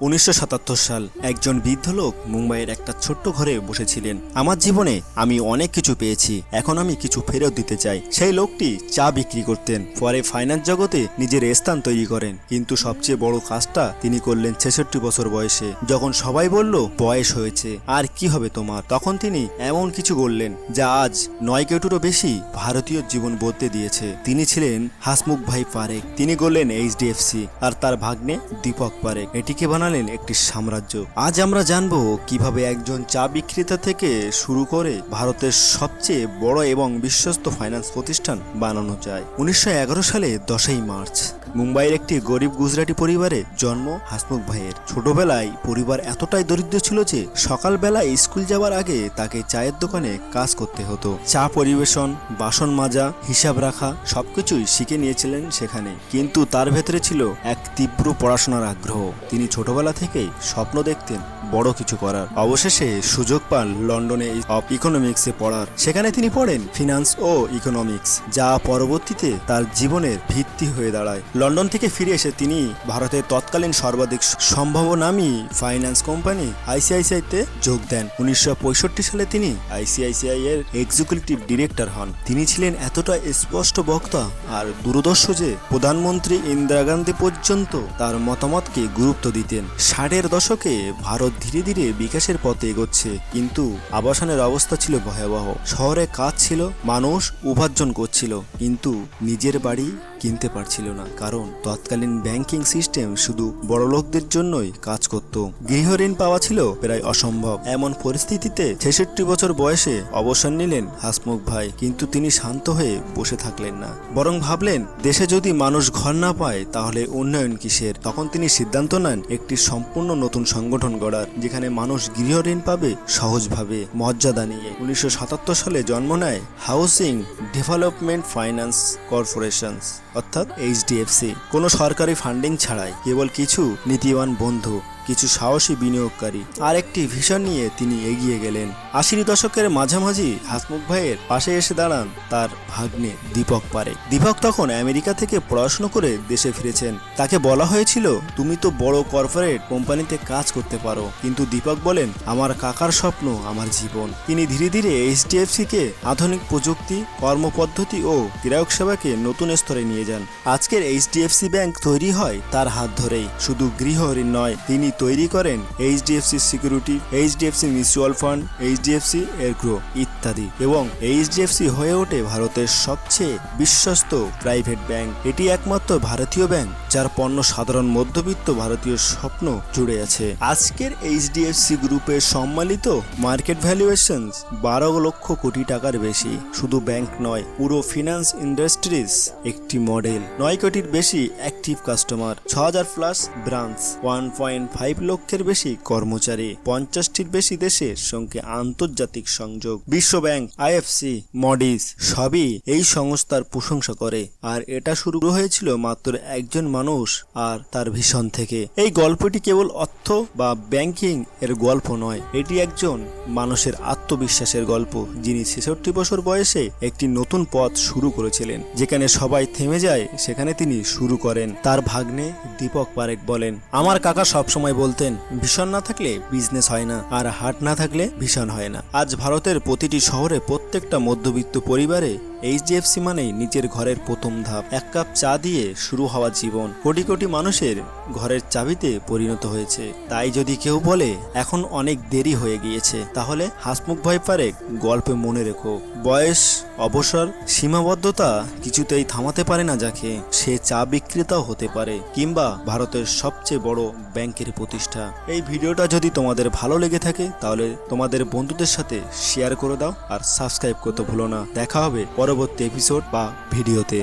উনিশশো সাতাত্তর সাল একজন বৃদ্ধ লোক মুম্বাইয়ের একটা ছোট্ট ঘরে বসেছিলেন। আমার জীবনে আমি অনেক কিছু পেয়েছি, এখন আমি কিছু ফেরত দিতে চাই। সেই লোকটি চা বিক্রি করতেন, পরে ফাইন্যান্স জগতে নিজের স্থান তৈরি করেন। কিন্তু সবচেয়ে বড় কাজটা তিনি করলেন ছেষট্টি বছর বয়সে। যখন সবাই বলল, বয়স হয়েছে, আর কি হবে তোমার? তখন তিনি এমন কিছু বললেন, যা আজ নয় কোটিরও বেশি ভারতীয় জীবন বদলে দিয়েছে। তিনি ছিলেন হাসমুখ ভাই পারেক। তিনি করলেন এইচডিএফসি, আর তার ভাগ্নে দীপক পারেক। এটিকে বানালেন একটি সাম্রাজ্য। আজ আমরা জানব কীভাবে একজন চা বিক্রেতা থেকে শুরু করে ভারতের সবচেয়ে বড় এবং বিশ্বস্ত ফাইন্যান্স প্রতিষ্ঠান বানানো যায়। উনিশশো এগারো সালে দশই মার্চ। মুম্বাইয়ের একটি গরিব গুজরাটি পরিবারে জন্ম। হাসমুখ ভাইয়ের ছোটবেলায় পরিবার এতটাই দরিদ্র ছিল যে সকালবেলায় স্কুল যাওয়ার আগে তাকে চায়ের দোকানে কাজ করতে হতো। চা পরিবেশন, বাসন মাজা, হিসাব রাখা সবকিছুই শিখে নিয়েছিলেন সেখানে। কিন্তু তার ভেতরে ছিল এক তীব্র পড়াশোনার আগ্রহ। তিনি ছোটবেলা থেকেই স্বপ্ন দেখতেন বড় কিছু করার। অবশেষে সুযোগ পান লন্ডনে অফ ইকোনমিক্সে পড়ার। সেখানে তিনি পড়েন ফিনান্স ও ইকোনমিক্স, যা পরবর্তীতে তার জীবনের ভিত্তি হয়ে দাঁড়ায়। লন্ডন থেকে ফিরে এসে তিনি ভারতের তৎকালীন সর্বাধিক সম্ভাব্য নামী ফাইন্যান্স কোম্পানি আইসিআইসিআইতে যোগ দেন। উনিশশো পঁয়ষট্টি সালে তিনি আইসিআইসিআই এর এক্সিকিউটিভ ডিরেক্টর হন। তিনি ছিলেন এতটা স্পষ্ট বক্তা আর দূরদর্শ যে প্রধানমন্ত্রী ইন্দিরা গান্ধী পর্যন্ত তার মতামতকে গুরুত্ব দিতেন। ষাটের দশকে ভারত ধীরে ধীরে বিকাশের পথে এগোচ্ছে। কিন্তু আবাসনের অবস্থা ছিল ভয়াবহ। শহরে কাজ ছিল, মানুষ উপার্জন করছিল। কিন্তু নিজের বাড়ি কিনতে পারছিল না, কারণ তৎকালীন ব্যাংকিং সিস্টেম শুধু বড়লোকদের জন্যই কাজ করত। গৃহ ঋণ পাওয়া ছিল প্রায় অসম্ভব। এমন পরিস্থিতিতে ছেষট্টি বছর বয়সে অবসর নিলেন হাসমুখ ভাই, কিন্তু তিনি শান্ত হয়ে বসে থাকলেন না। বরং ভাবলেন, দেশে যদি মানুষ ঘর না পায়, তাহলে উন্নয়ন কিসের? তখন তিনি সিদ্ধান্ত নেন, একটি সম্পূর্ণ নতুন সংগঠন গড়ার, যেখানে মানুষ গৃহ ঋণ পাবে সহজভাবে। মর্যাদা নিয়ে উনিশশো সাতাত্তর সালে জন্ম নেয় হাউসিং ডেভেলপমেন্ট ফাইন্যান্স কর্পোরেশনস। অর্থাৎ এইচডিএফসি। কোনো সরকারি ফান্ডিং ছাড়াই কেবল কিছু নীতিবান বন্ধু কিছু সাহসী বিনিয়োগকারী। আর একটি ভিশন নিয়ে তিনি এগিয়ে গেলেন। আশির দশকের মাঝামাঝি হাসমুখ ভাইয়ের পাশে এসে দাঁড়ান তার ভাগ্নে দীপক পারে দীপক তখন আমেরিকা থেকে পড়াশোনা করে দেশে ফিরেছেন। তাকে বলা হয়েছিল, তুমি তো বড় কর্পোরেট কোম্পানিতে কাজ করতে পারো। কিন্তু দীপক বলেন, আমার কাকার স্বপ্ন আমার জীবন। তিনি ধীরে ধীরে এইচডিএফসি কে আধুনিক প্রযুক্তি, কর্মপদ্ধতি ও গ্রাহক সেবাকে নতুন স্তরে নিয়ে যান। আজকের এইচডিএফসি ব্যাংক তৈরি হয় তার হাত ধরেই। শুধু গৃহ ঋণ নয়, তিনি তৈরি করেন HDFC security, HDFC mutual fund, HDFC এরগ্রো ইত্যাদি এবং এইচডিএফসি হয়ে ওঠে ভারতের সবচেয়ে বিশ্বস্ত প্রাইভেট ব্যাংক। এটি একমাত্র ভারতীয় ব্যাংক যার পণ্য সাধারণ মধ্যবিত্ত ভারতীয় স্বপ্ন জুড়ে আছে। আজকের এইচডিএফসি গ্রুপের সম্মানিত মার্কেট ভ্যালুয়েশন বারো লক্ষ কোটি টাকার বেশি। শুধু ব্যাংক নয়, পুরো ফিনান্স ইন্ডাস্ট্রিজ একটি মডেল। নয় কোটির বেশি অ্যাক্টিভ কাস্টমার। ছ হাজার plus branch. One point five লক্ষের বেশি কর্মচারী। পঞ্চাশটির বেশি দেশের সঙ্গে আন্তর্জাতিক সংযোগ। বিশ্ব ব্যাংক আইএফসি মডিস সবই এই সংস্থার প্রশংসা করে। আর এটা শুরু হয়েছিল মাত্র একজন মানুষ আর তার ভীষণ থেকে। এই গল্পটি কেবল অর্থ বা ব্যাংকিং এর গল্প নয়, এটি একজন মানুষের আত্মবিশ্বাসের গল্প, যিনি ছেষট্টি বছর বয়সে একটি নতুন পথ শুরু করেছিলেন, যেখানে সবাই থেমে যায়, সেখানে তিনি শুরু করেন, তার ভাগ্নে দীপক পারেক বলেন, আমার কাকা সবসময় বলতেন, ভীষণ না থাকলে বিজনেস হয় না, আর হাট না থাকলে ভীষণ হয় না। আজ ভারতের প্রতিটি শহরে প্রত্যেকটা মধ্যবিত্ত পরিবারে এইচডিএফসি মানেই নিজের ঘরের প্রথম ধাপ। এক কাপ চা দিয়ে শুরু হওয়া জীবন কোটি কোটি মানুষের ঘরের চাবিতে পরিণত হয়েছে। তাই যদি কেউ বলে, এখন অনেক দেরি হয়ে গিয়েছে, তাহলে হাসমুখ ভয় পারে গল্পে মনে রেখো। বয়স, অবসর, সীমাবদ্ধতা কিছুতেই থামাতে পারে না যাকে। সে চা বিক্রেতাও হতে পারে, কিংবা ভারতের সবচেয়ে বড় ব্যাংকের প্রতিষ্ঠা। এই ভিডিওটা যদি তোমাদের ভালো লেগে থাকে, তাহলে তোমাদের বন্ধুদের সাথে শেয়ার করে দাও, আর সাবস্ক্রাইব করতে ভুলো না। দেখা হবে পরবর্তী এপিসোড বা ভিডিওতে